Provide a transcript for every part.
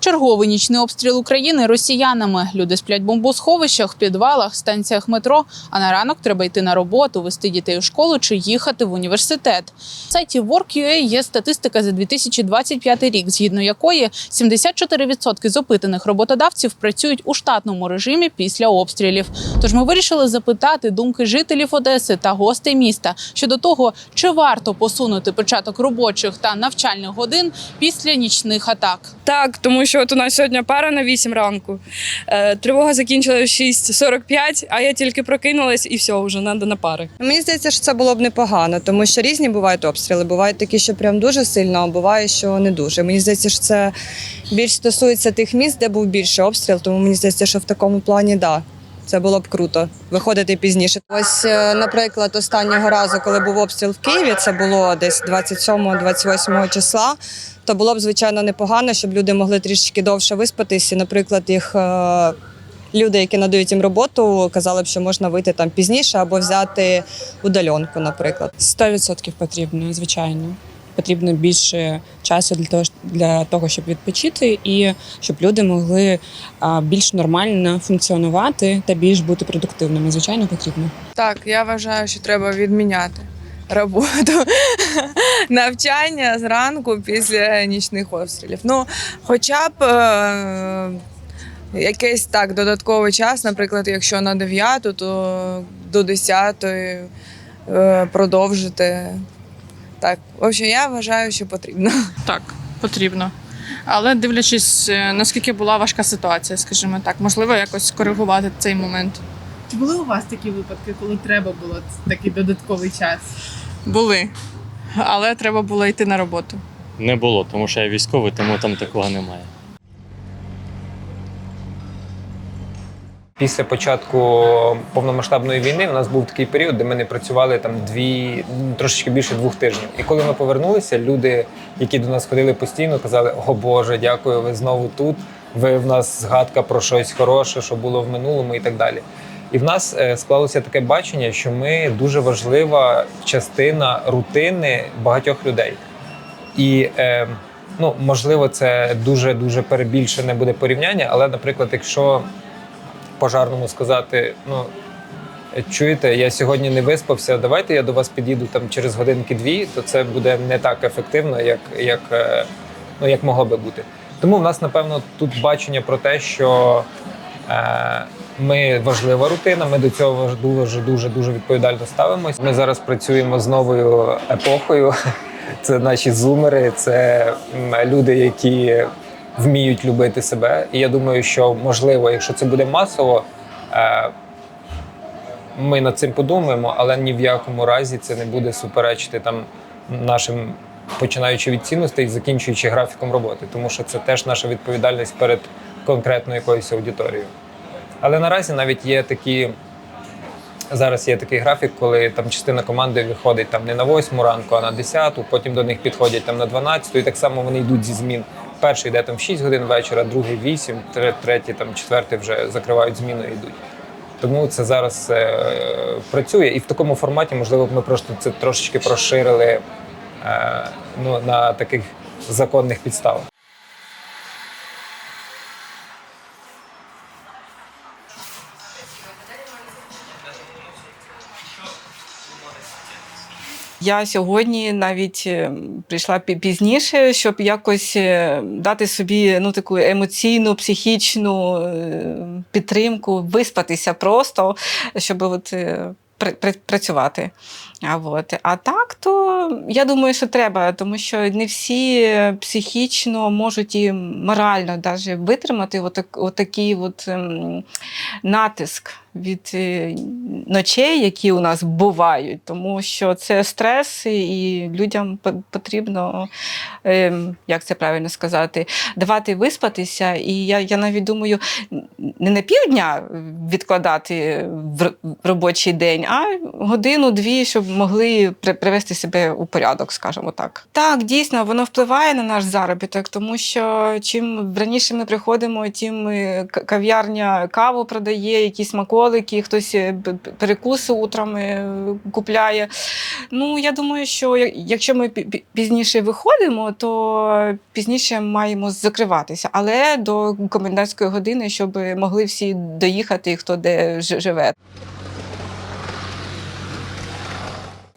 Черговий нічний обстріл України росіянами. Люди сплять в бомбосховищах, підвалах, станціях метро. А на ранок треба йти на роботу, вести дітей у школу чи їхати в університет. На сайті Work.ua є статистика за 2025 рік, згідно якої 74% з опитаних роботодавців працюють у штатному режимі після обстрілів. Тож ми вирішили запитати думки жителів Одеси та гостей міста щодо того, чи варто посунути початок робочих та навчальних годин після нічних атак. Так, тому що от у нас сьогодні пара на 8 ранку. Е, тривога закінчилась в 6.45, а я тільки прокинулась і все, вже треба на пари. Мені здається, що це було б непогано, тому що різні бувають обстріли. Бувають такі, що прям дуже сильно, а буває, що не дуже. Мені здається, що це більш стосується тих міст, де був більший обстріл, тому мені здається, що в такому плані да. Це було б круто виходити пізніше. Ось, е, наприклад, останнього разу, коли був обстріл в Києві, це було десь 27-28 числа. То було б звичайно непогано, щоб люди могли трішки довше виспатись. І, наприклад, їх е, люди, які надають їм роботу, казали б, що можна вийти там пізніше або взяти удаленку, наприклад. 100% потрібно, звичайно. Потрібно більше часу для того, для того, щоб відпочити, і щоб люди могли більш нормально функціонувати та більш бути продуктивними. Звичайно, потрібно. Так, я вважаю, що треба відміняти роботу навчання зранку після нічних обстрілів. Ну, хоча б е- якийсь так додатковий час, наприклад, якщо на 9, то до 10 е- продовжити. Так, в общем, я вважаю, що потрібно. Так, потрібно. Але дивлячись, е, наскільки була важка ситуація, скажімо так, можливо, якось коригувати цей момент. Чи були у вас такі випадки, коли треба було такий додатковий час? Були, але треба було йти на роботу. Не було, тому що я військовий, тому там такого немає. Після початку повномасштабної війни у нас був такий період, де ми не працювали там дві, трошечки більше двох тижнів. І коли ми повернулися, люди, які до нас ходили постійно, казали: О Боже, дякую, ви знову тут. Ви в нас згадка про щось хороше, що було в минулому, і так далі. І в нас е, склалося таке бачення, що ми дуже важлива частина рутини багатьох людей. І е, ну, можливо, це дуже дуже перебільшене буде порівняння, але, наприклад, якщо пожарному сказати: ну чуєте, я сьогодні не виспався, давайте я до вас підійду там через годинки-дві, то це буде не так ефективно, як, як, е, ну, як могло би бути. Тому в нас, напевно, тут бачення про те, що е, ми важлива рутина, ми до цього дуже дуже дуже відповідально ставимося. Ми зараз працюємо з новою епохою. Це наші зумери, це люди, які вміють любити себе. І я думаю, що можливо, якщо це буде масово, е, ми над цим подумаємо, але ні в якому разі це не буде суперечити там нашим, починаючи від цінностей закінчуючи графіком роботи, тому що це теж наша відповідальність перед конкретною якоюсь аудиторією. Але наразі навіть є такі. Зараз є такий графік, коли там частина команди виходить там не на 8 ранку, а на 10, потім до них підходять там на 12, і так само вони йдуть зі змін. Перший йде там 6 годин вечора, другий 8, третій, там четвертий вже закривають зміну і йдуть. Тому це зараз е, працює. І в такому форматі, можливо, ми просто це трошечки розширили е, ну, на таких законних підставах. Я сьогодні навіть е, прийшла пізніше, щоб якось е, дати собі ну таку емоційну, психічну е, підтримку, виспатися просто, щоб от, працювати. А, от. а так, то я думаю, що треба, тому що не всі психічно можуть і морально даже витримати отак, отакий от, ем, натиск від е, ночей, які у нас бувають, тому що це стрес, і людям потрібно, ем, як це правильно сказати, давати виспатися. І я, я навіть думаю, не на півдня відкладати в робочий день, а годину-дві, щоб могли привести себе у порядок, скажімо так. Так, дійсно, воно впливає на наш заробіток, тому що чим раніше ми приходимо, тим е, кав'ярня каву продає, якісь смаколики, хтось е, перекуси утром е, купляє. Ну, я думаю, що якщо ми пі- пі- пізніше виходимо, то пізніше маємо закриватися, але до комендантської години, щоб могли всі доїхати, хто де живе.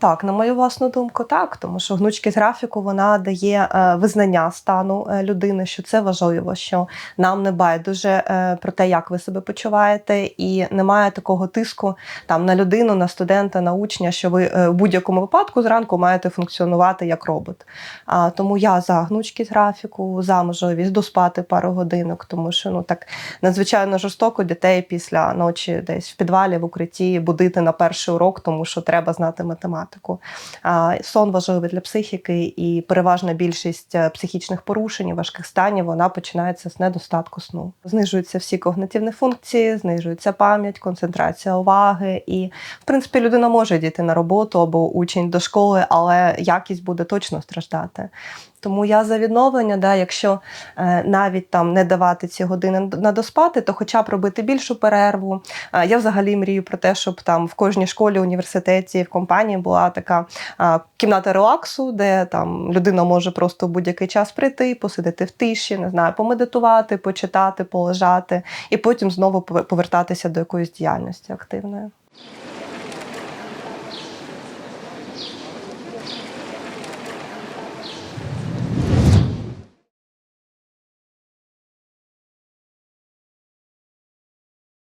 Так, на мою власну думку, так, тому що гнучкість графіку вона дає е, визнання стану е, людини, що це важливо, що нам не байдуже е, про те, як ви себе почуваєте, і немає такого тиску там на людину, на студента, на учня, що ви в будь-якому випадку зранку маєте функціонувати як робот. А, тому я за гнучкість графіку, за можливість доспати пару годинок, тому що ну так надзвичайно жорстоко дітей після ночі десь в підвалі в укритті будити на перший урок, тому що треба знати математику. А, Сон важливий для психіки, і переважна більшість е, психічних порушень, важких станів вона починається з недостатку сну. Знижуються всі когнитивні функції, знижується пам'ять, концентрація уваги. І, в принципі, людина може йти на роботу або учень до школи, але якість буде точно страждати. Тому я за відновлення, да, якщо е, навіть там не давати ці години на доспати, то хоча б робити більшу перерву. Е, я взагалі мрію про те, щоб там в кожній школі, університеті, в компанії була така е, кімната релаксу, де там людина може просто в будь-який час прийти, посидіти в тиші, не знаю, помедитувати, почитати, полежати, і потім знову повертатися до якоїсь діяльності активної.